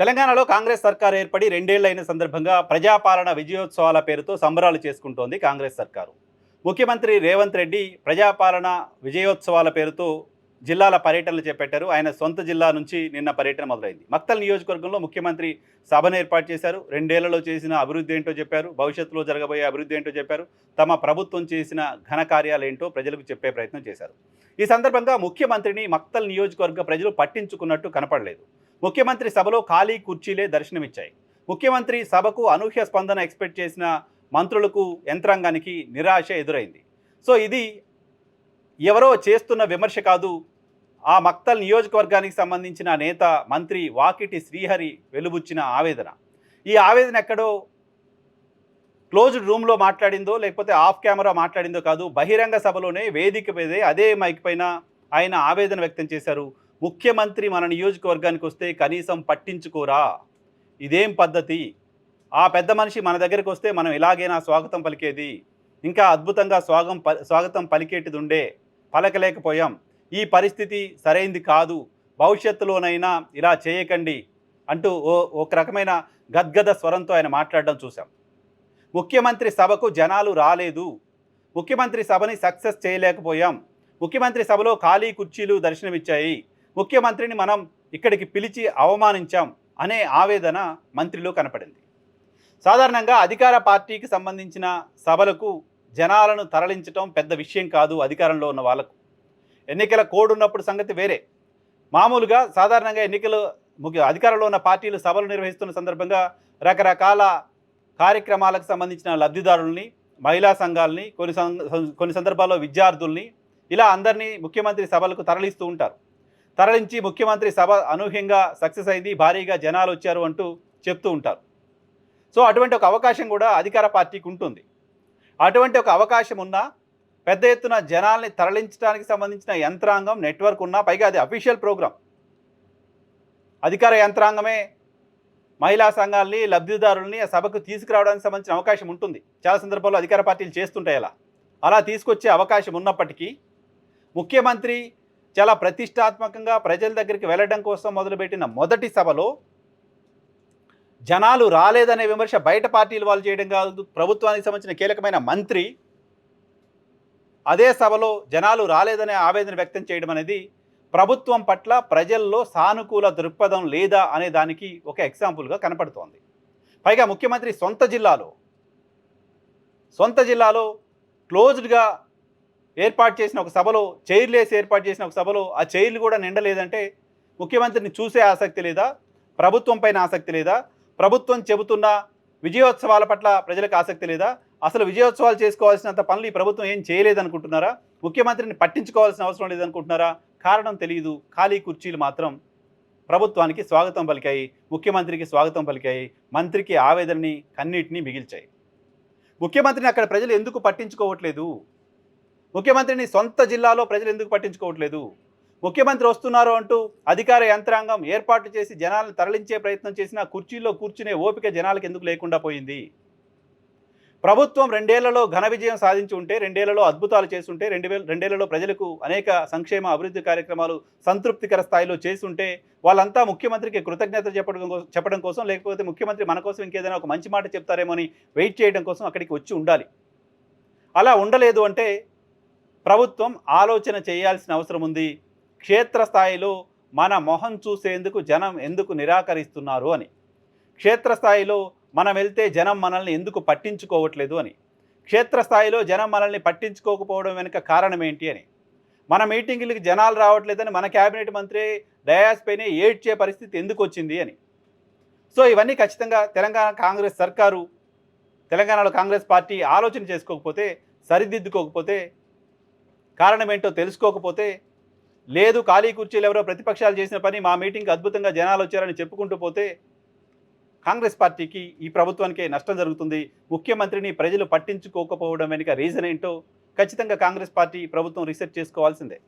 తెలంగాణలో కాంగ్రెస్ సర్కార్ ఏర్పడి రెండేళ్ళైన సందర్భంగా ప్రజాపాలన విజయోత్సవాల పేరుతో సంబరాలు చేసుకుంటోంది కాంగ్రెస్ సర్కారు. ముఖ్యమంత్రి రేవంత్ రెడ్డి ప్రజాపాలన విజయోత్సవాల పేరుతో జిల్లాల పర్యటనలు చేపట్టారు. ఆయన సొంత జిల్లా నుంచి నిన్న పర్యటన మొదలైంది. మక్తల్ నియోజకవర్గంలో ముఖ్యమంత్రి సభను ఏర్పాటు చేశారు. రెండేళ్ళలో చేసిన అభివృద్ధి ఏంటో చెప్పారు. భవిష్యత్తులో జరగబోయే అభివృద్ధి ఏంటో చెప్పారు. తమ ప్రభుత్వం చేసిన ఘన కార్యాలు ఏంటో ప్రజలకు చెప్పే ప్రయత్నం చేశారు. ఈ సందర్భంగా ముఖ్యమంత్రిని మక్తల్ నియోజకవర్గ ప్రజలు పట్టించుకున్నట్టు కనపడలేదు. ముఖ్యమంత్రి సభలో ఖాళీ కుర్చీలే దర్శనమిచ్చాయి. ముఖ్యమంత్రి సభకు అనూహ్య స్పందన ఎక్స్పెక్ట్ చేసిన మంత్రులకు యంత్రాంగానికి నిరాశ ఎదురైంది. సో ఇది ఎవరో చేస్తున్న విమర్శ కాదు. ఆ మక్తల్ నియోజకవర్గానికి సంబంధించిన నేత మంత్రి వాకిటి శ్రీహరి వెలుబుచ్చిన ఆవేదన. ఈ ఆవేదన ఎక్కడో క్లోజ్డ్ రూమ్లో మాట్లాడిందో లేకపోతే ఆఫ్ కెమెరా మాట్లాడిందో కాదు బహిరంగ సభలోనే వేదిక మీదే అదే మైక్ పైన ఆయన ఆవేదన వ్యక్తం చేశారు ముఖ్యమంత్రి మన నియోజకవర్గానికి వస్తే కనీసం పట్టించుకోరా? ఇదేం పద్ధతి? ఆ పెద్ద మనిషి మన దగ్గరికి వస్తే మనం ఇలాగైనా స్వాగతం పలికేది? ఇంకా అద్భుతంగా స్వాగం ప స్వాగతం పలికేటిది ఉండే పలకలేకపోయాం. ఈ పరిస్థితి సరైంది కాదు. భవిష్యత్తులోనైనా ఇలా చేయకండి అంటూ ఓ ఒక రకమైన గద్గద స్వరంతో ఆయన మాట్లాడడం చూశాం. ముఖ్యమంత్రి సభకు జనాలు రాలేదు. ముఖ్యమంత్రి సభని సక్సెస్ చేయలేకపోయాం. ముఖ్యమంత్రి సభలో ఖాళీ కుర్చీలు దర్శనమిచ్చాయి. ముఖ్యమంత్రిని మనం ఇక్కడికి పిలిచి అవమానించాం అనే ఆవేదన మంత్రిలో కనపడింది. సాధారణంగా అధికార పార్టీకి సంబంధించిన సభలకు జనాలను తరలించడం పెద్ద విషయం కాదు అధికారంలో ఉన్న వాళ్ళకు. ఎన్నికల కోడ్ ఉన్నప్పుడు సంగతి వేరే. మామూలుగా సాధారణంగా ఎన్నికలు ముఖ్య అధికారంలో ఉన్న పార్టీలు సభలు నిర్వహిస్తున్న సందర్భంగా రకరకాల కార్యక్రమాలకు సంబంధించిన లబ్ధిదారుల్ని మహిళా సంఘాలని కొన్ని సం- కొన్ని సందర్భాల్లో విద్యార్థుల్ని ఇలా అందరినీ ముఖ్యమంత్రి సభలకు తరలిస్తూ ఉంటారు. తరలించి ముఖ్యమంత్రి సభ అనూహ్యంగా సక్సెస్ అయింది భారీగా జనాలు వచ్చారు అంటూ చెప్తూ ఉంటారు. సో అటువంటి ఒక అవకాశం కూడా అధికార పార్టీకి ఉంటుంది. అటువంటి ఒక అవకాశం ఉన్నా పెద్ద ఎత్తున జనాల్ని తరలించడానికి సంబంధించిన యంత్రాంగం నెట్వర్క్ ఉన్నా పైగా అది అఫీషియల్ ప్రోగ్రామ్ అధికార యంత్రాంగమే మహిళా సంఘాలని లబ్ధిదారుల్ని ఆ సభకు తీసుకురావడానికి సంబంధించిన అవకాశం ఉంటుంది. చాలా సందర్భాల్లో అధికార పార్టీలు చేస్తుంటాయి అలా. అలా తీసుకొచ్చే అవకాశం ఉన్నప్పటికీ ముఖ్యమంత్రి చాలా ప్రతిష్టాత్మకంగా ప్రజల దగ్గరికి వెళ్ళడం కోసం మొదలుపెట్టిన మొదటి సభలో జనాలు రాలేదనే విమర్శ బయట పార్టీలు వాళ్ళు చేయడం కాదు ప్రభుత్వానికి సంబంధించిన కీలకమైన మంత్రి అదే సభలో జనాలు రాలేదనే ఆవేదన వ్యక్తం చేయడం అనేది ప్రభుత్వం పట్ల ప్రజల్లో సానుకూల దృక్పథం లేదా అనే దానికి ఒక ఎగ్జాంపుల్గా కనపడుతోంది. పైగా ముఖ్యమంత్రి సొంత జిల్లాలో సొంత జిల్లాలో క్లోజ్డ్గా ఏర్పాటు చేసిన ఒక సభలో చైర్లేసి ఏర్పాటు చేసిన ఒక సభలో ఆ చైర్లు కూడా నిండలేదంటే ముఖ్యమంత్రిని చూసే ఆసక్తి లేదా? ప్రభుత్వం పైన ఆసక్తి లేదా? ప్రభుత్వం చెబుతున్న విజయోత్సవాల పట్ల ప్రజలకు ఆసక్తి లేదా? అసలు విజయోత్సవాలు చేసుకోవాల్సినంత పనులు ఈ ప్రభుత్వం ఏం చేయలేదనుకుంటున్నారా? ముఖ్యమంత్రిని పట్టించుకోవాల్సిన అవసరం లేదనుకుంటున్నారా? కారణం తెలియదు ఖాళీ కుర్చీలు మాత్రం ప్రభుత్వానికి స్వాగతం పలికాయి ముఖ్యమంత్రికి స్వాగతం పలికాయి మంత్రికి ఆవేదనని కన్నీటిని మిగిల్చాయి. ముఖ్యమంత్రిని అక్కడ ప్రజలు ఎందుకు పట్టించుకోవట్లేదు? ముఖ్యమంత్రిని సొంత జిల్లాలో ప్రజలు ఎందుకు పట్టించుకోవట్లేదు? ముఖ్యమంత్రి వస్తున్నారు అంటూ అధికార యంత్రాంగం ఏర్పాటు చేసి జనాలను తరలించే ప్రయత్నం చేసిన కుర్చీల్లో కూర్చునే ఓపిక జనాలకు ఎందుకు లేకుండా పోయింది? ప్రభుత్వం రెండేళ్ళలో ఘన విజయం సాధించి ఉంటే రెండేళ్ళలో అద్భుతాలు చేస్తుంటే రెండు వేల రెండేళ్ళలో ప్రజలకు అనేక సంక్షేమ అభివృద్ధి కార్యక్రమాలు సంతృప్తికర స్థాయిలో చేస్తుంటే వాళ్ళంతా ముఖ్యమంత్రికి కృతజ్ఞత చెప్పడం చెప్పడం కోసం లేకపోతే ముఖ్యమంత్రి మన కోసం ఇంకేదైనా ఒక మంచి మాట చెప్తారేమో అని వెయిట్ చేయడం కోసం అక్కడికి వచ్చి ఉండాలి. అలా ఉండలేదు అంటే ప్రభుత్వం ఆలోచన చేయాల్సిన అవసరం ఉంది. క్షేత్రస్థాయిలో మన మొహం చూసేందుకు జనం ఎందుకు నిరాకరిస్తున్నారు అని. క్షేత్రస్థాయిలో మనం వెళ్తే జనం మనల్ని ఎందుకు పట్టించుకోవట్లేదు అని. క్షేత్రస్థాయిలో జనం మనల్ని పట్టించుకోకపోవడం వెనుక కారణం ఏంటి అని. మన మీటింగులకి జనాలు రావట్లేదని మన కేబినెట్ మంత్రి డయాస్ పైనే ఏడ్చే పరిస్థితి ఎందుకు వచ్చింది అని. సో ఇవన్నీ ఖచ్చితంగా తెలంగాణ కాంగ్రెస్ సర్కారు తెలంగాణలో కాంగ్రెస్ పార్టీ ఆలోచన చేసుకోకపోతే సరిదిద్దుకోకపోతే కారణం ఏంటో తెలుసుకోకపోతే లేదు ఖాళీ కుర్చీలు ఎవరో ప్రతిపక్షాలు చేసిన పని మా మీటింగ్కి అద్భుతంగా జనాలు వచ్చారని చెప్పుకుంటూ పోతే కాంగ్రెస్ పార్టీకి ఈ ప్రభుత్వానికే నష్టం జరుగుతుంది. ముఖ్యమంత్రిని ప్రజలు పట్టించుకోకపోవడం వెనుక రీజన్ ఏంటో ఖచ్చితంగా కాంగ్రెస్ పార్టీ ప్రభుత్వం రీసెర్చ్ చేసుకోవాల్సిందే.